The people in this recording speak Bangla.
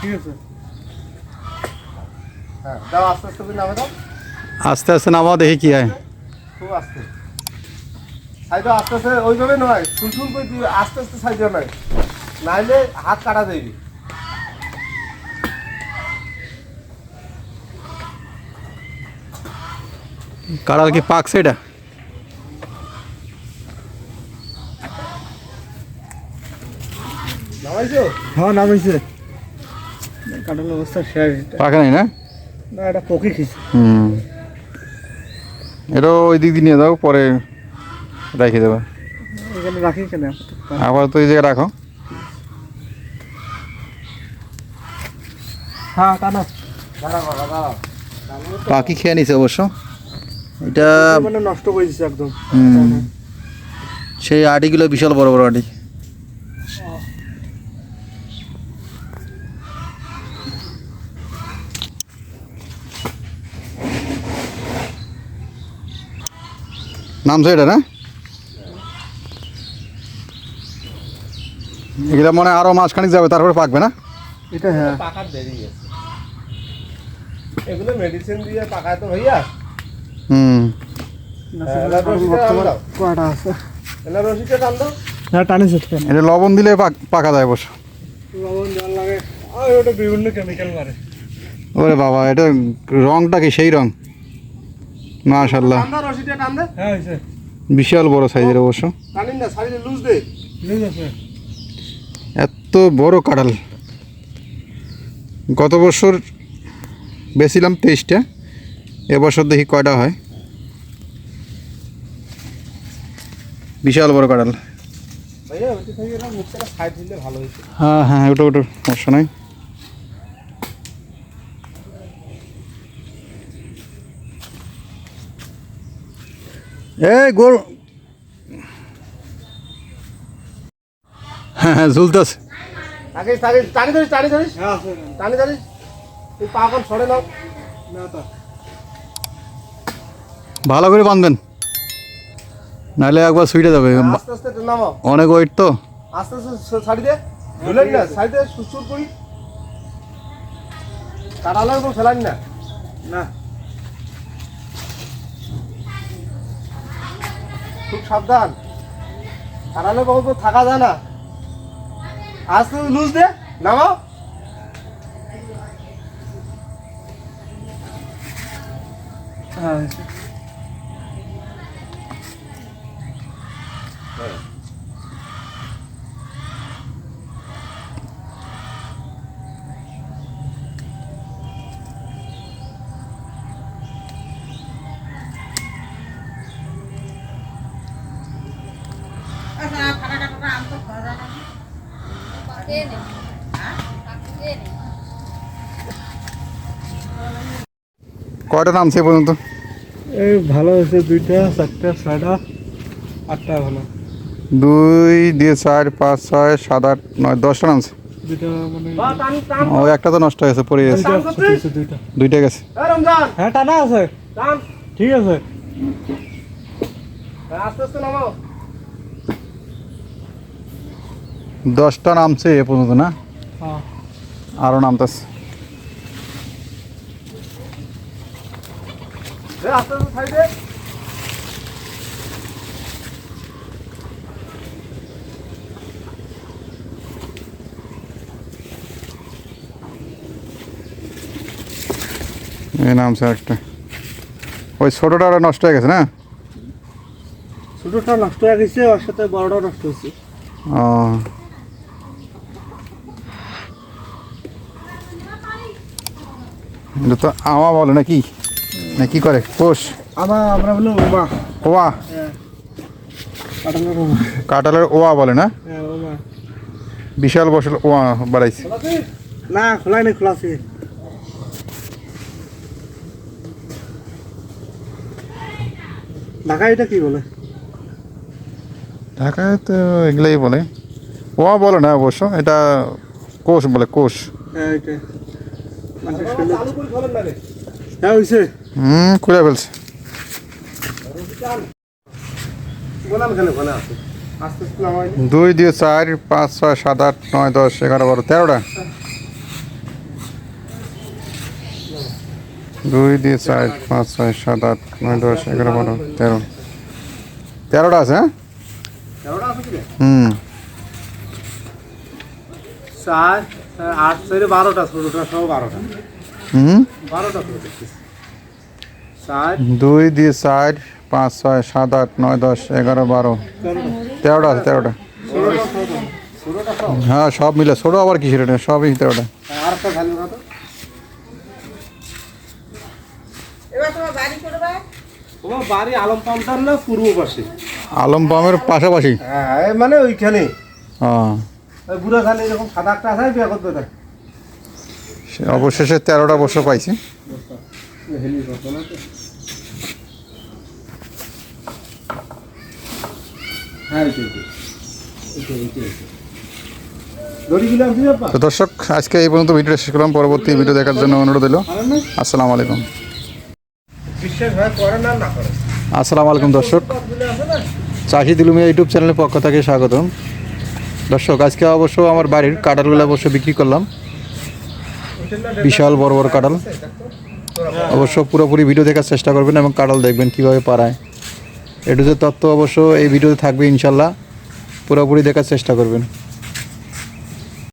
ঠিক আছে। হ্যাঁ দাও আস্তে আস্তে করে নামে দাও। আস্তে আস্তে নামাও দেখি কি হয়। খুব আস্তে। সাইডে আস্তে আস্তে ওইভাবে নয় চুলচুল করে দিবি আস্তে আস্তে সাইডে নয়। নাইলে হাত কাটা দেবি। কাড়াল কি পাকছে এটা নামাইছো? হ্যাঁ নামিছে কাটার অবস্থা শেষ। পাকে নাই না? না এটা পকি খেয়েছে। হুম। এটা ওই দিক দিয়ে নিয়ে যাও পরে রেখে দেবে। এখানে রাখি কেন? আবার তো এই জায়গায় রাখো। হ্যাঁ পাখি খেয়ে নিছে অবশ্য। এটা মানে নষ্ট করে দিচ্ছে একদম। হুম, সেই আটিগুলো বিশাল বড় বড় আটি। নামছে এটা না? এগুলা মনে হয় আরও মাসখানিক যাবে তারপরে পাকবে না? এটা হ্যাঁ। পাকার দেরি আছে। এগুলো মেডিসিন দিয়ে পাকায় তো ভাইয়া। হুম। হ্যাঁ এটা লবণ দিলে পাক- পাকা যায় অবশ্য। লবণ জল লাগে। আর ওটা বিভিন্ন কেমিক্যাল মারে। ওরে বাবা এটা রংটা কি সেই রং? দে হ্যাঁ বিশাল বড় সাইজের অবশ্য। টানিন না সাইডে লুজ দে। ঠিক আছে। এত বড় কাঁঠাল। গত বছর বেছিলাম তেইশটা এবছর দেখি কয়টা হয়। বিশাল বড় কাঁঠাল। ভাইয়া ওইটা থেকে না মুখটা সাইড দিলে ভালো হয়েছে হ্যাঁ হ্যাঁ ওটা ওটা সমস্যা নাই। এই গোল। হ্যাঁ হ্যাঁ ঝুলতেছে। টানি ধরিস টানি ধরিস। হ্যাঁ আছে। টানি ধরিস। তুই পা এখন ছড়ে নাও। ভালো করে বাঁধবেন। নাহলে একবার সুইটে যাবে। আস্তে আস্তে নামাও। অনেক ওয়েট তো। আস্তে আস্তে সাইড দে। ধুলেন না সাইড দে সুসুর করি ফেলান না। না। খুব সাবধান। কাটালে তো থাকা যায় না। আস্তে লুজ দে নামাও। হ্যাঁ। কয়টা নামছে পর্যন্ত? এই ভালো হয়েছে দুইটা চারটা ছয়টা আটটা ভালো। দুই দিয়ে চার পাঁচ ছয় সাত আট নয় দশটা নামছে দুইটা মানে ও একটা তো নষ্ট হয়েছে পড়ে গেছে। দুইটা গেছে। হ্যাঁ টানা আছে। ঠিক আছে। হ্যাঁ, আস্তে আস্তে নামাও। দশটা নামছে এ পর্যন্ত না? আরও নামতেছে। এই নামছে একটা ওই ছোটোটা নষ্ট হয়ে গেছে না? ছোটটা নষ্ট হয়ে গেছে ওর সাথে বড়টা নষ্ট হয়েছে। ও। এটা তো আমা বলে নাকি? না কি করে? কোষ? আমার আমরা বলি ওয়া? হ্যাঁ ওমা। কাঁঠালের ওয়া বলে না? হ্যাঁ বিশাল বসল ওয়া বাড়াইছে। না খোলাই নেই খোলা আছে ঢাকা এটা কি বলে? ঢাকায় তো এগুলাই বলে। ওয়া বলে না অবশ্য এটা কোষ বলে কোষ। হ্যাঁ হ্যাঁ হুম খুলে ফেলছে। দুই দিয়ে চার পাঁচ ছয় সাত আট নয় দশ এগারো বারো তেরোটা। দুই দিয়ে চার পাঁচ ছয় সাত আট নয় দশ এগারো বারো তেরো। তেরোটা আছে হ্যাঁ? হুম। চার, আট চারে বারোটা ছোটোটা সহ বারোটা। হুম? বারোটা করে দুই দিয়ে চার পাঁচ ছয় সাত আট নয় দশ এগারো বারো। তেরোটা আছে তেরোটা। হ্যাঁ সব মিলে। ছোটো আবার কিসের এটা? সবই তেরোটা। আর একটা খালি কত? এবার তোমার বাড়ি করবে তোমার বাড়ি আলম পান্তার না পূর্ব পাশে? আলম পামের পাশাপাশি? হ্যাঁ মানে ওইখানে। হ্যাঁ। বুড়ো খালি এরকম সাদা একটা আছে বিয়ে করতে দেয়। অবশেষে তেরোটা বছর পাইছি। হেলি তো হ্যাঁ তো দর্শক আজকে এই পর্যন্ত ভিডিওটা শেষ করলাম। পরবর্তী ভিডিও দেখার জন্য অনুরোধ দিল আসসালামু আলাইকুম। আসসালামু আলাইকুম দর্শক। চাষি দিলুমিয়া ইউটিউব চ্যানেলের পক্ষ থেকে স্বাগতম। দর্শক, আজকে অবশ্য আমার বাড়ির কাঁঠালগুলো অবশ্য বিক্রি করলাম। বিশাল বড় বড় কাঁঠাল। অবশ্য পুরোপুরি ভিডিও দেখার চেষ্টা করবেন এবং কাঁঠাল দেখবেন কীভাবে পারায় এটু যে তত্ত্ব অবশ্য এই ভিডিওতে থাকবে ইনশাল্লাহ। পুরোপুরি দেখার চেষ্টা করবেন।